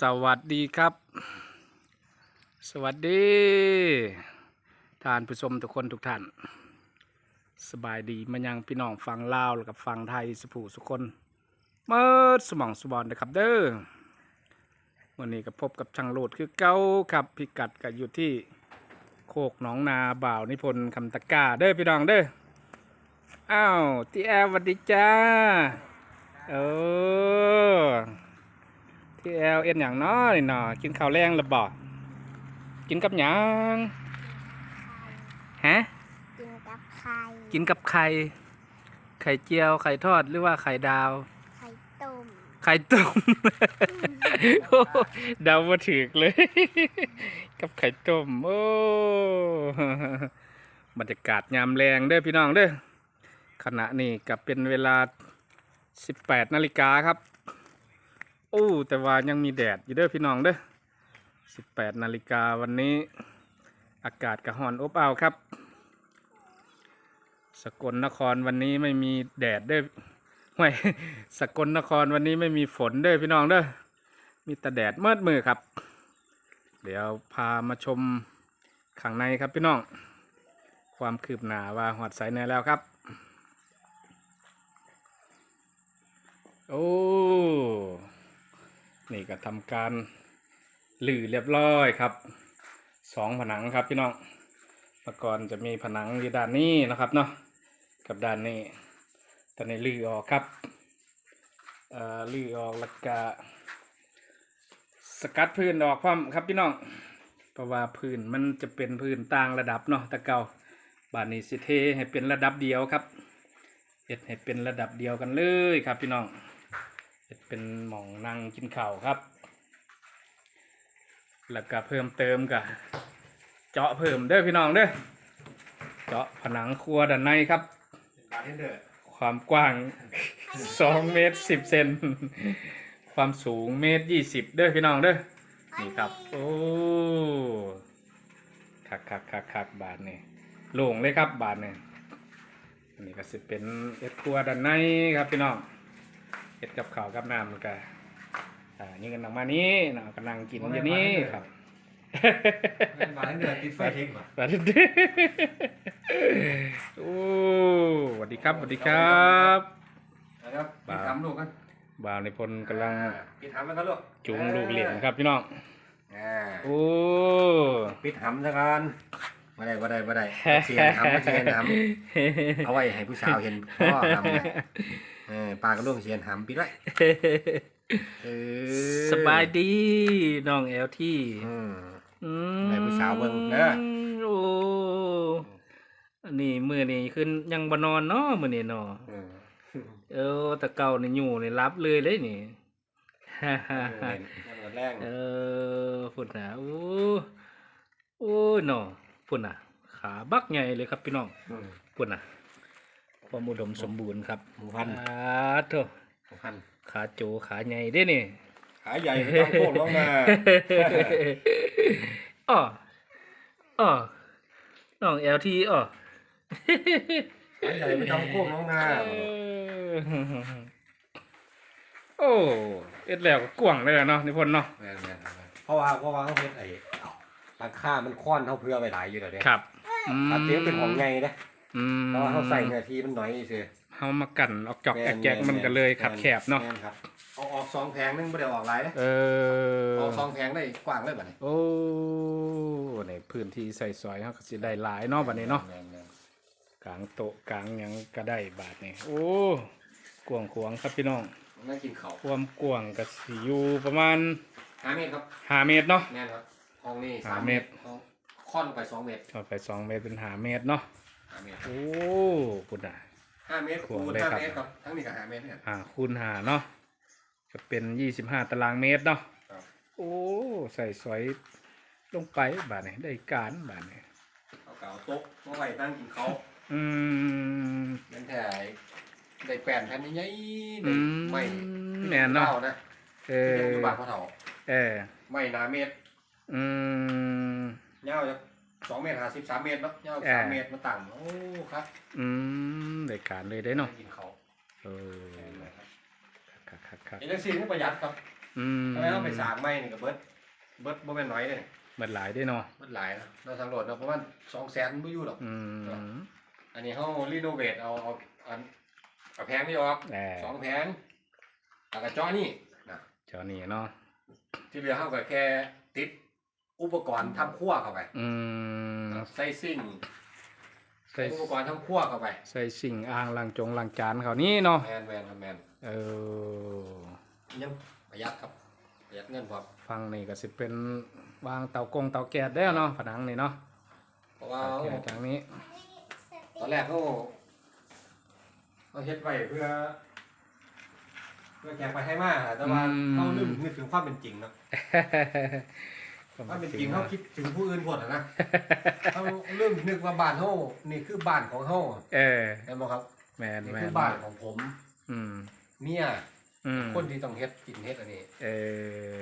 สวัสดีครับ สวัสดีท่านผู้ชมทุกคนทุกท่าน สบายดีมายังพี่น้องฟังลาวแล้วกับฟังไทยสุผู้สุกคนเมิดสมองสบอนนะครับเด้อวันนี้ก็พบกับช่างโลดคือเก้าครับพิกัดก็อยู่ที่โคกหนองนาบ่าวนิพนธ์คำตะกร้าเด้อพี่น้องเด้ออ้าวที่แอร์สวัสดีจ้าเออ ที่แอลเอ็นอย่างน้อยหนอกินข้าวแรงหรือบ่กินกับหยังฮะกินกับไข่กินกับไข่ไข่เจียวไข่ทอดหรือว่าไข่ดาว ไข่ต้มไข่ต้มโอ้เดาว่าถึกเลย กับไข่ต้มโอ้บรรยากาศยามแรงเด้อพี่น้องเด้อขณะนี้กับเป็นเวลา 18นาฬิกาครับ โอ้แต่ว่ายังมีแดดอยู่เด้อพี่น้องเด้อ18นาฬิกาวันนี้ อากาศกระหอนอบอ้าวครับ สกลนครวันนี้ไม่มีแดดเด้อห่วยสกลนครวันนี้ไม่มีฝนเด้อพี่น้องเด้อมีแต่แดดมืดมือครับ เดี๋ยวพามาชมข้างในครับพี่น้อง ความคืบหน้าว่าหอดใสในแล้วครับโอ้ นี่ก็ทำการลือเรียบร้อยครับสองผนังครับพี่น้องเมื่อก่อนจะมีผนังอยู่ด้านนี้นะครับเนาะกับด้านนี้ตอนนี้ลือออกครับเอ่อลือออกแล้วก็สกัดพื้นออกพร้อมครับพี่น้องเพราะว่าพื้นมันจะเป็นพื้นต่างระดับเนาะต่เกาบานนี้สิเทให้เป็นระดับเดียวครับเฮ็ดให้เป็นระดับเดียวกันเลยครับพี่น้อง เป็นหม่องนั่งกินข้าวครับ แล้วก็เพิ่มเติมกับเจาะเพิ่มเด้อพี่น้องเด้อเจาะผนังครัวด้านในครับ บาร์เทนเดอร์ความกว้าง 2 เมตร 10 เซน ความสูงเมตร 20 เด้อพี่น้องเด้อ นี่ครับ โอ้คักคักคักคักบาทนี่โล่งเลยครับบาทนี่อันนี้ก็สิเป็นเอ็ดครัวด้านในครับพี่น้อง เอ็ดกับข้าวกับน้ำมันก็อ่านี่กันออกมานี้นะกำลังกินอยู่นี่ครับบาร์เทนเดอร์ติดไฟทิ้งป่ะสวัสดีโอ้สวัสดีครับสวัสดีครับนะครับปิดทำลูกกันบ่าวในพลกำลังปิดทำแล้วครับลูกจูงลูกเหรียญครับพี่น้องอ่าโอ้ปิดทำซะกันมาได้มาได้มาได้เสียนทำเสียนทำเอาไว้ให้ผู้สาวเห็นพ่อทำนะ เออปลากระลุงเสียนทำปิดไว้เออสบายดีน้องเอลที่อืม อืมให้ผู้สาวเบิ่งเด้อ โอ้อันนี้มือนี่ขึ้นยังบนอนเนาะมือนี่เนาะเออเออแต่เก่านี่อยู่นี่รับเลยเลยนี่ ฮ่าฮ่าฮ่าเออแรงเออพุ่นน่ะโอ้โอ้ยเนาะพุ่นน่ะขาบักใหญ่เลยครับพี่น้องอืมพุ่นน่ะ ความอุดมสมบูรณ์ครับหมูพันขาโถหมูพันขาโจขาใหญ่เด้นี่ ขาใหญ่ไม่ต้องโค้งลงมา อ้ออ้อน้องเอลทีอ้อขาใหญ่ไม่ต้องโค้งลงมาโอ้เอ็ดแล้วก็กว้างเลยเนาะนิพนธ์เนาะแม่นแม่นแม่นเพราะว่าเพราะว่าเขาเฮ็ดไอ้หลังคามันค้อนเท่าเพื่อไปหลายอยู่เดี๋ยวนี้ครับอันเตียงเป็นของไงนะ อืมเพราะว่าเขาใส่เนื้อที่มันน้อยสิเฮามากันออกจอกแอกแจกมันก็เลยขับแคบเนาะแม่ครับเอาออกสองแผงนึงไม่ได้ออกหลายนะเออออกสองแผงได้กว้างเลยบัดนี้โอ้ในพื้นที่ใส่ซอยเขาก็สิได้หลายเนาะบัดนี้เนาะ แม่แม่กลางโต๊ะกลางหยังก็ได้บาทนี่โอ้กวางขวางครับพี่น้อง น่ากินเขาวความกว้างก็สิอยู่ประมาณห้าเมตรครับ5เมตรเนาะ แม่นครับห้องนี้ห้าสามเมเมตตรรห้องค่อนไปสองเมตรเอาไป2เมตรเป็น5เมตรเนาะ ห้าเมตรโอ้พุ่นน่ะ ห้าเมตรขวงคูณเลยห้าครับเมตรครับทั้งนี้ก็ห้าเมตรเนี่ย อ่าคูณหาเนาะก็เป็น25ตารางเมตรเนาะครับ โอ้ใส่ซอยลงไปบาทนี่ได้การบาทนี่เอาเก่าโต๊ะมาไว้ตั้งกินเขาวอืมนั่นแท้ได้แป้นแผ่นใหญ่ๆอืได้มไม่แน่นเนาะนะเอที่ออ ยู่บ้านพ่อเฒ่าเออ ไม่หนาเมตรอืม ยาวจะ สองเมตรห้าสิบสามเมตรเนาะยาวเอ่อสามเมตรมาตั้งโอ้ครับอืมได้การเลยได้เนาะกินเขาเออคักคักคักคักเอเล็กซีนี่ประหยัดครับออืมทำไมเขาไปสร้างใหม่นี่ก็เบิดเบิดบ่แม่นน้อยเด้เบิดหลายได้เนาะเบิดหลายนะเราทางโหลดเนาะประมาณ200,000บ่อยู่หรอกอืมอันนี้เขารีโนเวทเอาเอาอันเอาแพงนี่ออกแหมสองแพงแล้วก็เจอนี่นะเจ้านี่เนาะที่เหลือเขาก็แค่ติด อุปกรณ์ทำครัวเข้าไปอืมใส่ซิ่งใส่ใส่อุปกรณ์ทำครัวเข้าไปใส่สิ่งอ่างล้างจงล้างจานเขานี่เนาะแมนแมนครับแมนเออยังประหยัดครับประหยัดเงินพอฟังนี่ก็สิเป็นวางเตากงเตาแก๊สได้วเนาะผนังนี่เนาะเพราะว่าเตาแก๊สทางนี้ ตอนแรกเขาเขาเฮ็ดไว้เพื่อเพื่อแจกไปให้มาแต่ว่าเขาลืมนึกถึงความเป็นจริงเนาะ ความเป็นจริงเขาคิดถึงผู้อื่นหมดอะนะเขาลืมนึกว่าบ้านเขานี่คือบ้านของเขาเออเห็นไหมครับแมนนี่แมคืนอบ้านของผม อืมเมียอืมคนที่ต้องเฮ็ดกินเฮ็ดอันนี้เอ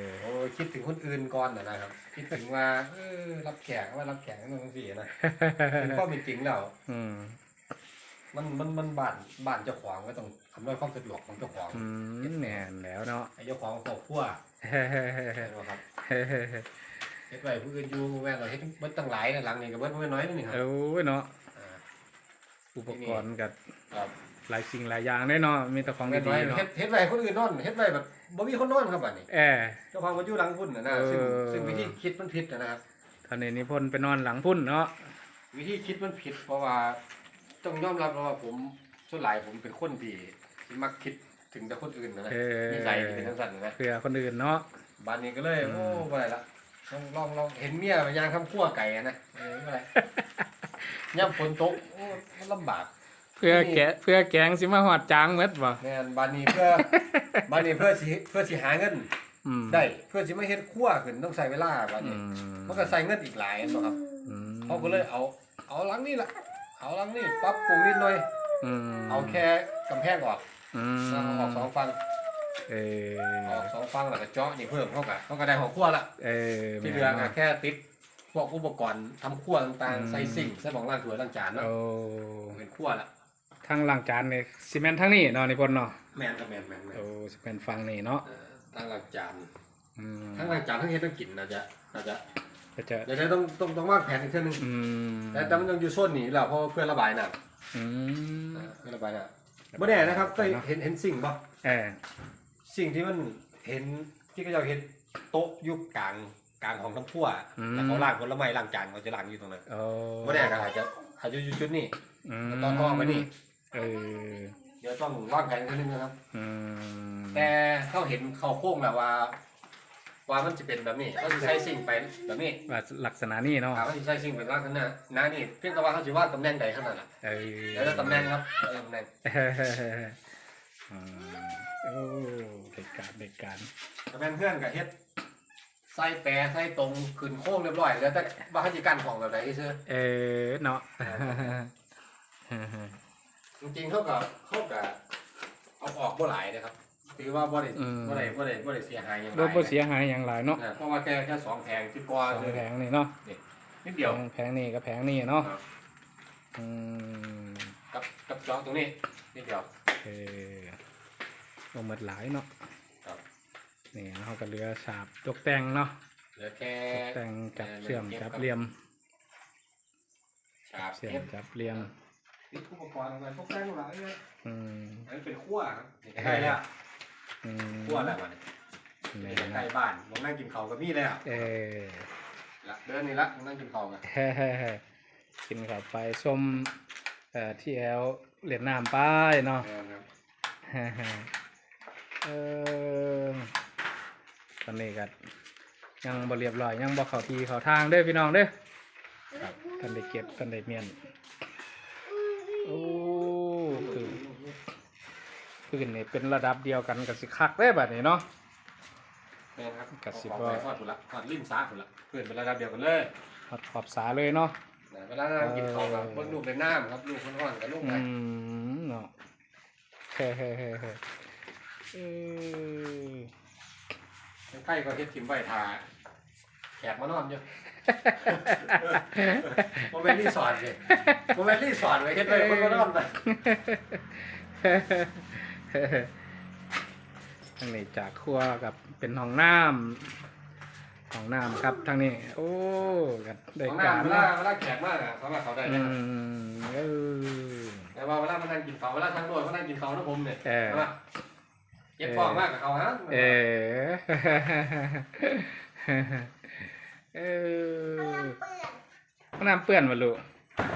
อโอ้ยคิดถึงคนอื่นก่อนนะนะครับ คิดถึงว่าเออรับแขกว่ารับแขกนั่นนั่นสินะถึงความเป็นจริงแล้วอืมมันมันมันบ้านบ้านเจ้าของก็ต้องทำด้วยความสะดวกของเจ้าของอืมแมนแล้วเนาะไอ้เจ้าของครอบครัวเฮ้เห็นไหมครับเฮ็ดไว้ผู้อื่นอยู่แม่นเราเฮ็ดเบิดตั้งหลายนะหลังนี่ก็เบิดบ่น้อยนี่ครับโอ้ยเนาะอ่าอุปกรณ์กับครับหลายสิ่งหลายอย่างได้เนาะมีแต่ของแม่นดีน้อยๆเนาะเฮ็ดเฮ็ดไว้ให้คนอื่นนอนเฮ็ดไว้แบบบ่มีคนนอนครับบัดนี้เออเจ้าของก็อยู่หลังพุ่นน่ะนะซึ่งเออซึ่งวิธีคิดมันผิดนะนะครับท่านนี้นิพนธ์ไปนอนหลังพุ่นเนาะวิธีคิดมันผิดเพราะว่าต้องยอมรับว่าผมส่วนหลายผมเป็นคนที่ที่มักคิดถึงแต่คนอื่นนะนะเออนิสัยที่เป็นทั้งสันนะเพื่อคนอื่นเนาะบ้านนี้ก็เลยอืมโอ้บ่ได้ละ ลองลองลองเห็นเมียยางทำขั้วไก่อะนะเออบ่ได้ย่ำฝนตกโอ้มันลำบาก เพื่อแกะเพื่อแกงสิมาหอดจางเม็ดบ่แม่นบ้านนี้เพื่อบ้านนี้เพื่อสิเพื่อสิหาเงินอืมได้ เพื่อสิมาเฮ็ดขั้วขึ้นต้องใช้เวลาบ้านอืนี้มมันก็ใช้เงินอีกหลายอันบ่ครับอืมเขาก็เลยเอา เอาหลังนี้ล่ะเอาหลังนี้ปรับปรุงนิดหน่อยอืมเอาแค่กำแพงออกอืมแล้วเอาออกสองฟัง เออออกสองฟังแล้วก็เจาะนี่เพิ่มเข้ากันเขาก็ได้หัวขั้วละเออที่เหลือก็แค่ติดพวกอุปกรณ์ทำขั้วต่างอืมๆใส่ซิ่งใส่หมองล้างถ้วยล้างจานเนาะโอ้เป็นขั้วละทางล้างจานนี่ซีเมนต์ทั้งนี้เนาะนิพนธ์เนาะแมนกับแมนแมนแมนโอ้สิเป็นฟังนี่เนาะเอ่อตั้งล้างจานอืมทั้งล้างจานทั้งเฮ็ดทั้งกินนะจะนะจะก็จะเดี๋ยวจะต้องต้องต้องวางแผนอีกเทื่อนึงอืมแต่แต่มันต้องอยู่โซนนี้แหละเพราะเพื่อระบายน้ำอืมเออเพื่อระบายน้ำบ่แน่นะครับเคยเห็นเห็นสิ่งบ่เออ สิ่งที่มันเห็นที่เขาจะเห็นโต๊ะอยุบกลางกลางของทั้งขั้วแล้วเขาล้างผลไม้ล้างจานเขาจะล้างอยู่ตรงนั้นโอ้บ่แน่ก็อาจจะอาจจะอยู่จุดนี้มตอนออกมานี่ เออเดี๋ยวต้องวางแผนกันนิดนึงนะครับ อืมแต่เขาเห็นเขาโค้งแล้วว่า ว่ามันจะเป็นแบบนี้เขาจะใช้สิ่งไปแบบนี้ว่าลักษณะนี้เนาะเขาจะใช้สิ่งเป็นลักษณะหน้านี่เพียงแต่ว่าเขาจะว่าตำแหน่งใดเท่านั้นแหละเออแล้วแต่ตำแหน่งครับแล้วแต่ตำแหน่งอื มโอ้เด็กการเด็กการตำแหน่งเพื่อนกับเฮ็ดใส่แปรใส่ตรงขึ้นโค้งเรียบร้อย แล้วแต่ว่าเขาจะกันของแบบไหนที่ซื้อเออเนาะจริงๆเขาก็เขาก็เอาออกบ่หลายนะครับถือว่าบ่ได้อืมบ่ได้บ่ได้บ่ได้เสียหายอย่างไรรถบ่เสียหายอย่างไรเนาะนะเพราะว่าแค่แค่สองแผงที่กว่าสองคือแผงนี่เนาะนิดเดียวแผงนี่กับแผงนี่เนาะครับอืมกับกับจอตรงนี้นิดเดียวเออลงหมดหลายเนาะครับนี่เขาก็เหลือฉาบตกแต่งเนาะเหลือแค่ตกแต่งจับเออเชื่อมเก็บจับครับเหลี่ยมฉาบเชื่อเก็มบจับเหลี่ยมติดอุปกรณ์อะไรพวกแป้งหลายเลยอืมอันนี้เป็นขั้วครับนี่ใกล้แล้วอืมขั้วแล้วมันแม่นี่ใกล้บ้านผมนั่งกินข้าวกับมี่แล้วเออละเดินนี่ละนั่งกินข้าวกันแฮ่ๆกินเข้าไปส้มเอ่อที่แอล เหรียญน้ำป้ายเนาะเออครับเออตอนนี้ก็ยังบ่เรียบร้อยยังบ่เข้าทีเข้าทางเด้อพี่น้องเด้อครับกันได้เก็บกันได้เมียนโอ้คือพื้นนี่เป็นระดับเดียวกันกับสิคักได้อบัดนี้เนาะแม่นครับกระซิบเอาว่าไปทอดผุนละทอดลิ้นซ้าผุนละเพื่อนเป็นระดับเดียวกันเลยขอบขอบสาเลยเนาะ นะเวลานั่งกินข้าวกับเบิ่งลูกในน้ำครับลูกคนอ่อนกับลูกอืไงมเนาะเฮ้เฮ้เฮ้เฮ้เออใกล้ก็เฮ็ดทิมไว้ทาแขกมานอนอยู่โมเมนต์รีสอร์ทเลยโมเมนต์รีสอร์ทไว้เฮ็ดไว้คนมานอนไปทางนี้จากครัวกับเป็นห้องน้ำ ห้องน้ำครับทางนี้ โอ้กันได้ของการน้ำเวลาเวลาแขกมากอะสามารถเขาได้อืนะครับมเออ แต่ว่าเวลามานั่งกินเขาวเวลาทั้งโดดมานั่งกินเขาวนะผมเนี่ยเออ ใช่ปะเย็บฟองมากกับเขาฮะเออเออเปื่อนห้องน้ำเปื้อนมาลูก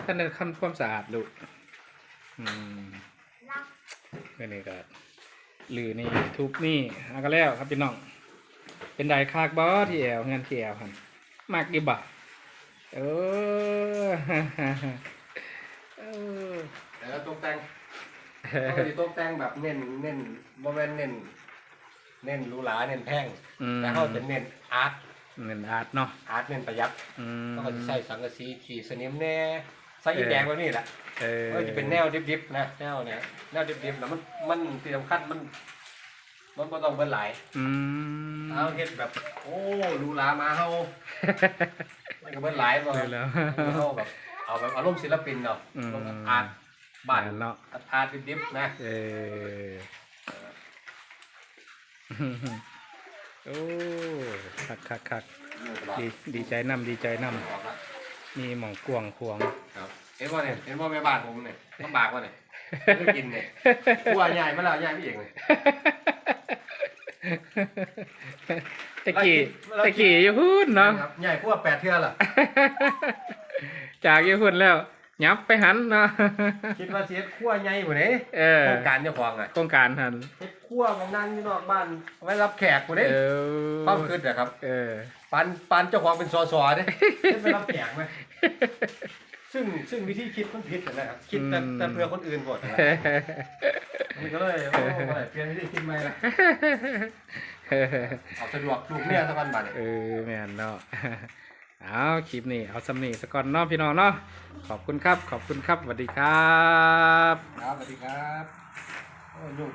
ท่านได้ทำความสะอาดลูกอืม รักนี่นี่ก็หรือนี่ทุบนี่เอาก็แล้วครับพี่น้อง เป็นไดคากบอที่แอวเงินที่แอวหันมากดีบ่ะเออเออแล้วตกแต่งปกติตกแต่งแบบเน้นเน้นโมเมนเน้นเน้นหรูหราเน้นแพงอืมแต่เขาจะเน้นอาร์ตเงินอาร์ตเนาะอาร์ตเน้นประหยัดอืมเขาก็จะใส่สังกะสีขีดสนิมแน่ใส่อีแดงแบบนี้แหละเออก็จะเป็นแนวดิบๆนะแนวเนี้ยแนวดิบๆแล้วมันมันที่สำคัญมัน มันก็ต้องเบิ้ลหลายอืมเอาเฮ็ดแบบ โอ้หรูหรามาเฮามันก็เบิ้ลหลายบ่เลยแล้ว เฮาแบบเอาแบบอารมณ์ศิลปินเนาะอืม อาร์ตบ้านเนาะอาร์ตดิบๆนะเออโอ้คักคักคักดีดีใจนำดีใจนำมีหมองกวางควง ครับเห็นว่าเนี่ยเห็นว่าแม่บ้านผมเนี่ยลำบากว่าเนี่ยไม่กินเนี่ยกลัวใหญ่มาแล้วใหญ่พี่เอกเลย ตะกี้ตะกี้อยู่พูดเนาะครับใหญ่กว่าแปดเทื่อล่ะจากอยู่พูดแล้วยับไปหันเนาะคิดว่าสิเฮ็ดครัวใหญ่บ่เด้เออโครงการเจ้าของอะโครงการหันเฮ็ดครัวมองนั่งอยู่นอกบ้านเอาไว้รับแขกบ่เอเด้อความคิดนะครับ เออปานปานเจ้าของเป็นสสเด้เฮ็ดไปรับแขกไหมซึ่งซึ่งวิธีคิดมันผิดนะครับคิดแต่อืมแต่เพื่อคนอื่นหมดนะมั นก็เลยโอ้บ่ได้เปลี่ยนวิธีคิดใหม่ละเอาสะดวกลูกเนี่ยสักวันบัดนี้เออแม่นเนาะเอาคลิปนี้เอาสำนีสก่อนเนาะพี่น้องเนาะขอบคุณครับ ขอบคุณครับสวัสดีครับ ครับสวัสดีครับโอ้ยุ่ง